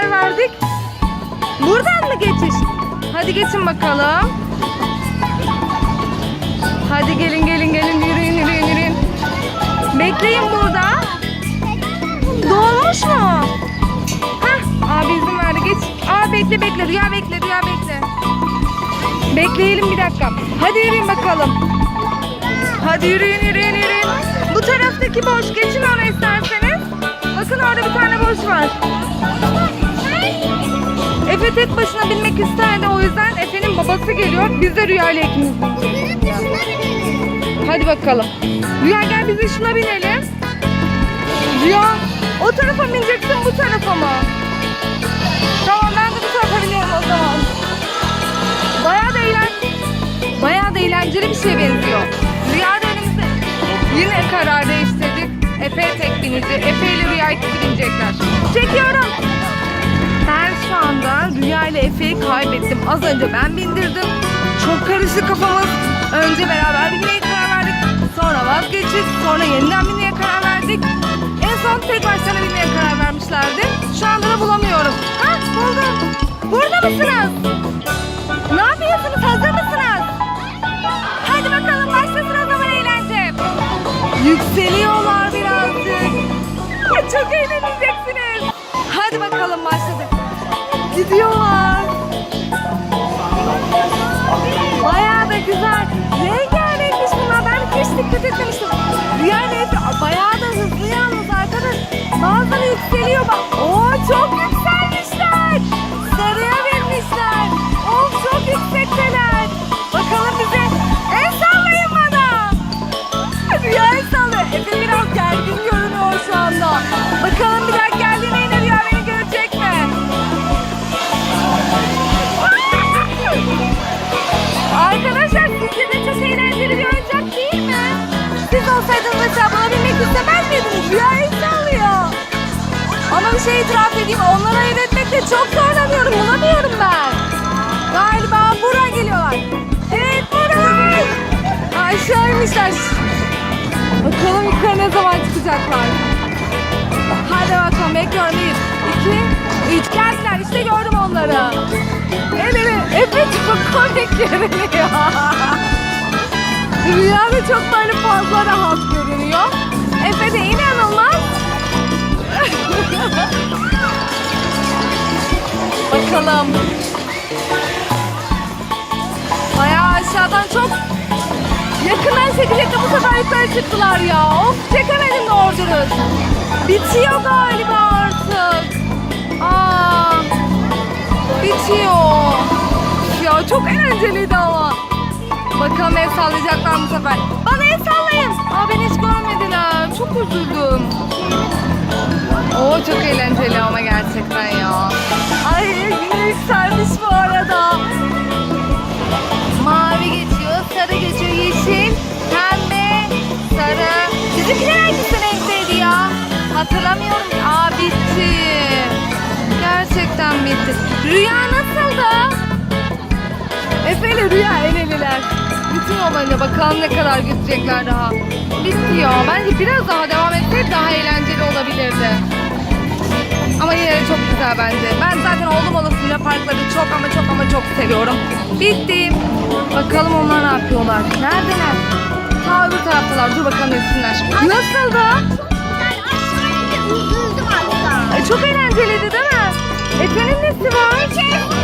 karar verdik. Buradan mı geçiş? Hadi geçin bakalım. Hadi gelin gelin gelin yürüyün yürüyün yürüyün. Bekleyin burada. Dolmuş mu? Hah abi izin verdi geç. Aa bekle bekle Rüya bekle Rüya bekle. Bekleyelim bir dakika. Hadi yürüyün bakalım. Hadi yürüyün yürüyün yürüyün. Bu taraftaki boş. Geçin ona isterseniz. Bakın orada bir tane boş var. Tek başına binmek isterdi. O yüzden Efe'nin babası geliyor. Biz de Rüya ile ikimiz bineceğiz. Hadi bakalım. Rüya gel biz de binelim. Rüya o tarafa mı bineceksin bu tarafa mı? Tamam ben de bu tarafa biniyorum o zaman. Bayağı da eğlenceli. Bayağı da eğlenceli bir şeye benziyor. Rüya da. Yine karar değiştirdik. Efe tek binecek. Efe ile Rüya ikisi binecekler. Çekiyorum. Efe'yi kaybettim. Az önce ben bindirdim. Çok karıştı kafamız. Önce beraber binmeye karar verdik. Sonra vazgeçtik. Sonra yeniden binmeye karar verdik. En son tek başlarına binmeye karar vermişlerdi. Şu anda da bulamıyorum. Ha buldum. Burada mısınız? Ne yapıyorsunuz? Hazır mısınız? Hadi bakalım başlasın o zaman eğlence. Yükseliyorlar birazcık. Çok eğleneceksiniz. Hadi bakalım başladı. Gidiyorlar. Dikkat etmemiştim. Rüya Efe bayağı da hızlı yalnız arkadaş. Bazıları yükseliyor bak. Oo çok yükselmişler. Sarıya binmişler. Of çok yüksekteler. Bakalım bize. El sallayın bana. Rüya el sallıyor. Efe biraz gergin görünüyor şu anda. Bakalım bir daha geldiğine yine görecek mi? Arkadaşlar sizce de çok eğlenceli olsaydınız mesela buna binmek istemez miydiniz? Rüya el sallıyor. Ama bir şey itiraf edeyim onlara öğretmekte çok zorlanıyorum bulamıyorum ben. Galiba buraya geliyorlar. Evet buraya. Aşağı inmişler. Bakalım yukarı ne zaman çıkacaklar. Hadi bakalım bekliyorum. Bir, iki, üç. Geldiler işte gördüm onları. Ele. Efe çok komik görünüyor. Rüya da çok böyle fazla rahat görünüyor. Efe de inanılmaz. Bakalım. Bayağı aşağıdan çok yakından çekecekti bu sefer yukarı çıktılar ya. Of çekemedim doğru dürüst. Bitiyor galiba artık. Aa, bitiyor. Ya çok eğlenceliydi. Bakalım el sallayacaklar bu sefer. Bana el sallayın. Aa beni hiç görmediler. Çok üzüldüm. Oo çok eğlenceli ama gerçekten ya. Ay yine yükselmiş bu arada. Mavi geçiyor, sarı geçiyor, yeşil, pembe, sarı. Sizinkiler hangisi renkteydi ya? Hatırlamıyorum. Aa bitti. Gerçekten bitti. Rüya nasıldı? Efe ile Rüya el eleler. Bütün yol boyunca bakalım ne kadar gidecekler daha. Bitti ya. Bence biraz daha devam etseydi daha eğlenceli olabilirdi. Ama yine de çok güzel bence. Ben zaten oldum olası Luna parkları çok ama çok ama çok seviyorum. Bitti. Bakalım onlar ne yapıyorlar. Neredeler? Ta öbür taraftalar. Dur bakalım etsinler. Hatta. Ay, çok eğlenceliydi değil mi? Efe'nin nesi var?